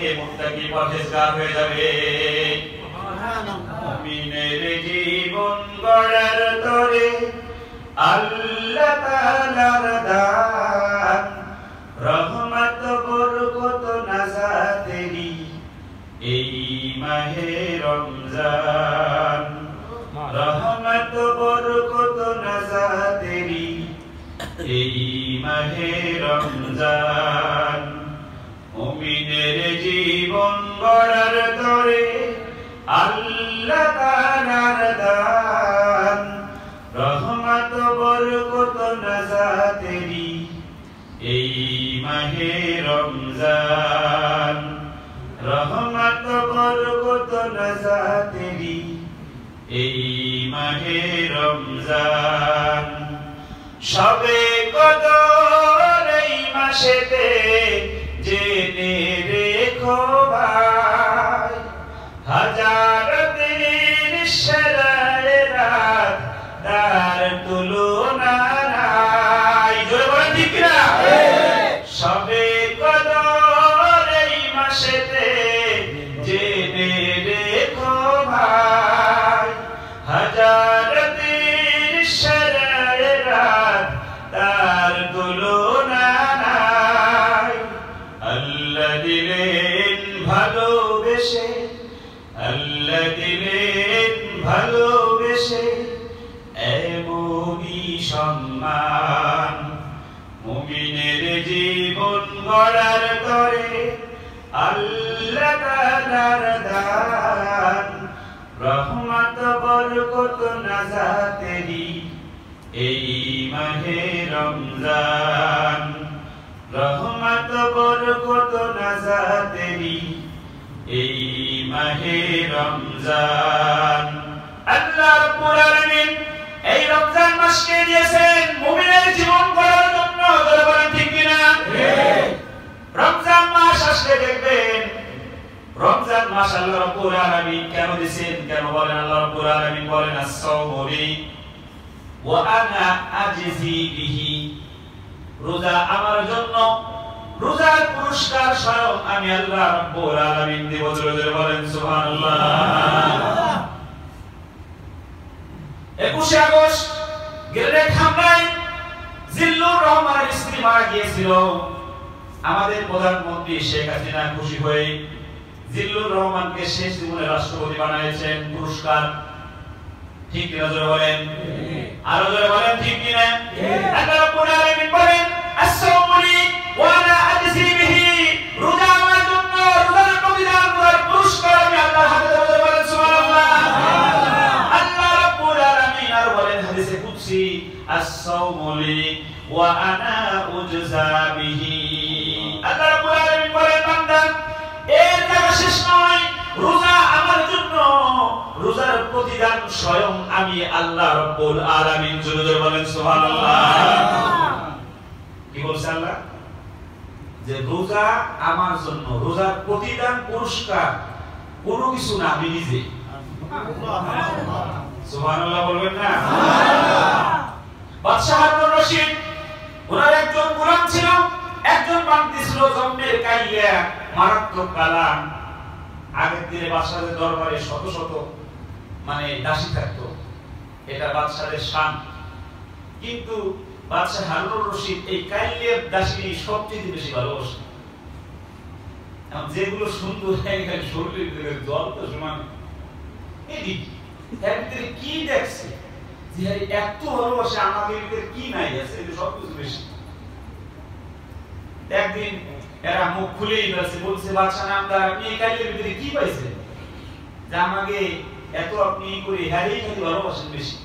থেকে মুত্তাকি পরহেজগার হয়ে যাবে? মুমিনের জীবন গড়ার তরে আল্লাহ তাআলার দান। রহমত বরকত নাজাতেরি এই মাহে রমজান। জীবন গড়ার তরে আল্লাহ তাআলার দান। রহমত, বরকত নাজাতেরি এই মাহে রমজান। রহমত, বরকত নাজাতেরি এই মাহে রমজান। সবে কদর এই মাসেতে তার আল্লাহ তাআলার দান রহমত বরকত নাজাতেরি। এই মাহে রমজান রহমত বরকত নাজাতেরি। এই মাহে রমজান আল্লাহ রাব্বুল আলামিন এই রমজান মাসকে দিয়েছেন মুমিনের জীবন গড়ার জন্য ধরে বলেন ঠিক কিনা রমজান মাস আসলে দেখবেন রমজান মাস আল্লাহ রাব্বুল আলামিন কেন বলেন আল্লাহ আলামিন বলেন ওয়া আনা আজজি বিহি। রোজা আমার জন্য রোজার পুরস্কার স্বয়ং আমি আল্লাহ আলামিন দেব। জোরে বলেন, সুবহানাল্লাহ। একুশে আগস্ট গ্রেনেড হামলায় জিল্লুর রহমানের স্ত্রী মারা গিয়েছিল। আমাদের প্রধানমন্ত্রী শেখ হাসিনা খুশি হয়ে জিল্লুর রহমানকে শেষ জীবনে রাষ্ট্রপতি বানিয়েছেন, পুরস্কার। ঠিক কিনা জোরে বলেন? আরও জোরে বলেন, ঠিক কিনা? আল্লাহ রাব্বুল আলামিন বলেন, আসসালামু আলাইকুম ওয়া আনা আজজি বিহি রোজা আমার জন্য রোজার প্রতিদান রোজার পুরস্কার, আমি আল্লাহর হাতে দেব জোরে বলেন, সুবহানাল্লাহ। আল্লাহ রাব্বুল আলামিন আর বলেন হাদিসে কুদসি আস-সাওমু ওয়া আনা উজজা বিহি। শেষ নয়। রোজা আমার জন্য। রোজার প্রতিদান স্বয়ং আমি আল্লাহ রাব্বুল আলামিন। জোরে জোরে বলেন, সুবহানাল্লাহ। কি বলছে আল্লাহ? যে রোজা আমার জন্য, রোজার প্রতিদান, পুরস্কার, কোনো কিছু না, আমি নিজে। সুবহানাল্লাহ বলবেন না? বাদশাহ হারুন রশিদ, ওনার একজন গোলাম ছিল, একজন বান্তি ছিল জম্মের কাইয়া মারাত্মক কালাম। আগের দিনে বাদশাহের দরবারে শত শত মানে দাসী থাকতো। এটা বাদশাহের শান। কিন্তু বাদশাহ হারুন রশিদ এই কাইলিয়ার দাসী সবচেয়ে বেশি ভালোবাসে। যেগুলো সুন্দর, এখানে শরীরের দিকে জল তো সমান। এদিক কি দেখছে? যে এত ভালোবাসে, আমাদের কি নাই আছে? এটা সব কিছু বেশি। একদিন এরা মুখ খুলেই বলছে বলছে, বাদশাহ নামদার, আপনি এই কাজের ভিতরে কি পাইছেন? যে আমাকে এত আপনি করে হ্যারেই খালি ভালোবাসেন বেশি।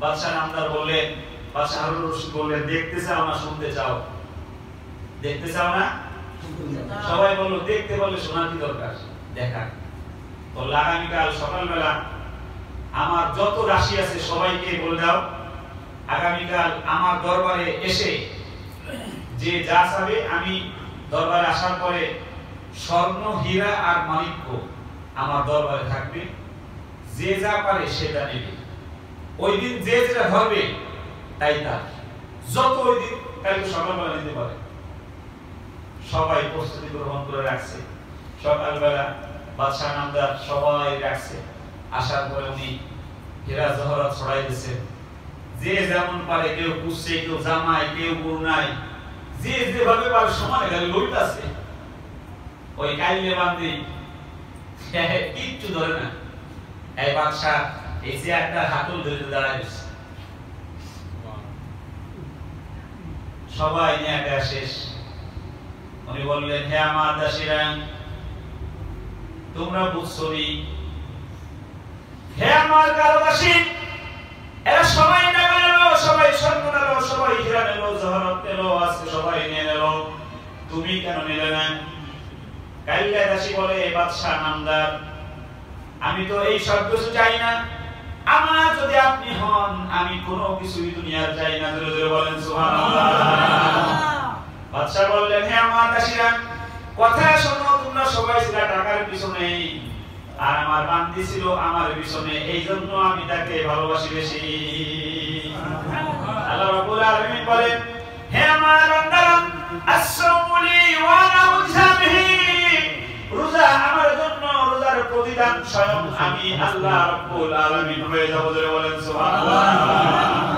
বাদশাহ নামদার বললেন, বাদশাহ হারুন রশিদ বললেন, দেখতে চাও না, শুনতে চাও? দেখতে চাও না? সবাই বলল, দেখতে বললে শোনা কি দরকার? দেখা। বলল, আগামীকাল সকালবেলা আমার যত রাশি আছে সবাইকে বলে দাও। আগামীকাল আমার দরবারে এসে যে যা চাবে আমি দরবারে আসার পরে স্বর্ণ, হীরা আর মাণিক্য আমার দরবারে থাকবে। যে যা পারে সেটা নেবে। ওই দিন যে যেটা ধরবে, তাই তার। যত ওই দিন কালকে সকালবেলা নিতে পারে। সবাই প্রস্তুতি গ্রহণ করে রাখছে। সকালবেলা বাদশাহ নামদার সবাই ডাকছে আসার পরে উনি হীরা, জহরত ছড়াই দিছে যে যেমন পারে, কেউ কুসছে কেউ জামাই কেউ গুরনাই যে যেভাবে পারে লইতাছে, ওই কাইলে কিচ্ছু ধরে না। এই এই যে একটা হাতুল ধরে দাঁড়ায় সবাই শেষ। উনি বললেন, হে আমার দাসীরা, তোমরা বুঝছ নি হে আমার কারবাসী এরা সবাই জহরত আজকে সবাই নিয়ে তুমি কেন নিলে না? বলে বাদশাহ নামদার, আমি তো এই সব কিছু চাই না। আমার যদি আপনি হন, আমি কোনো কিছুই দুনিয়ার চাই না। বলেন বাদশাহ বললেন, হে আমার দাসীরা, কথা শোনো, তোমরা সবাই ছিল টাকার পিছনে। আর আমার বান্দি ছিল আমার পিছনে। এই জন্য আমি তাকে ভালোবাসি বেশি। আল্লাহ রাব্বুল রোজা আমার জন্য রোজার প্রতিদান স্বয়ং আমি আল্লাহ রাব্বুল আলামিন হয়ে যাব বলেন সুবহানাল্লাহ।